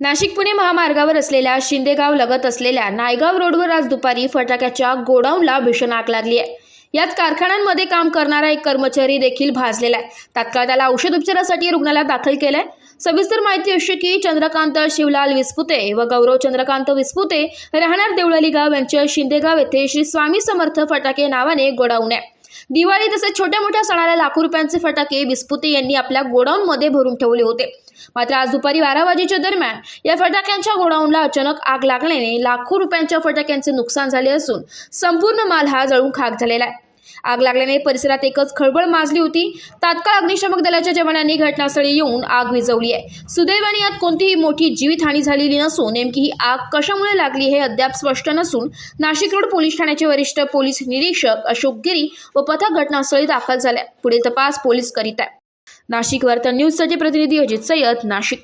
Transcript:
नाशिक पुणे महामार्गावर असलेल्या शिंदेगाव लगत असलेल्या नायगाव रोडवर आज दुपारी फटाक्याच्या गोडाऊनला भीषण आग लागली आहे. याच कारखान्यांमध्ये काम करणारा एक कर्मचारी देखील भाजलेला आहे. तात्काळ त्याला औषध उपचारासाठी रुग्णालयात दाखल केलंय. सविस्तर माहिती अशी की चंद्रकांत शिवलाल विस्पुते व गौरव चंद्रकांत विस्पुते राहणार देवळाली गाव यांच्या शिंदेगाव येथे श्री स्वामी समर्थ फटाके नावाने गोडाऊन आहे. दिवाळी तसेच छोट्या मोठ्या सणाला लाखो रुपयांचे फटाके विस्पुते यांनी आपल्या गोडाऊनमध्ये भरून ठेवले होते. मात्र आज दुपारी बारा वाजेच्या दरम्यान या फटाक्यांच्या गोडाऊनला अचानक आग लागल्याने लाखो रुपयांच्या फटाक्यांचे नुकसान झाले असून संपूर्ण माल हा जळून खाक झालेला आहे. आग लागल्याने परिसरात एकच खळबळ माजली होती. तात्काळ अग्निशमक दलाच्या जवानांनी घटनास्थळी येऊन आग विझवली आहे. सुदैवाने यात कोणतीही मोठी जीवितहानी झालेली नसून नेमकी ही आग कशामुळे लागली हे अद्याप स्पष्ट नसून नाशिक रोड पोलीस ठाण्याचे वरिष्ठ पोलीस निरीक्षक अशोक गिरी व पथक घटनास्थळी दाखल झाल्या. पुढील तपास पोलीस करीत आहे नाशिक वार्ता न्यूजसाठी प्रतिनिधी अजित सय्यद नाशिक.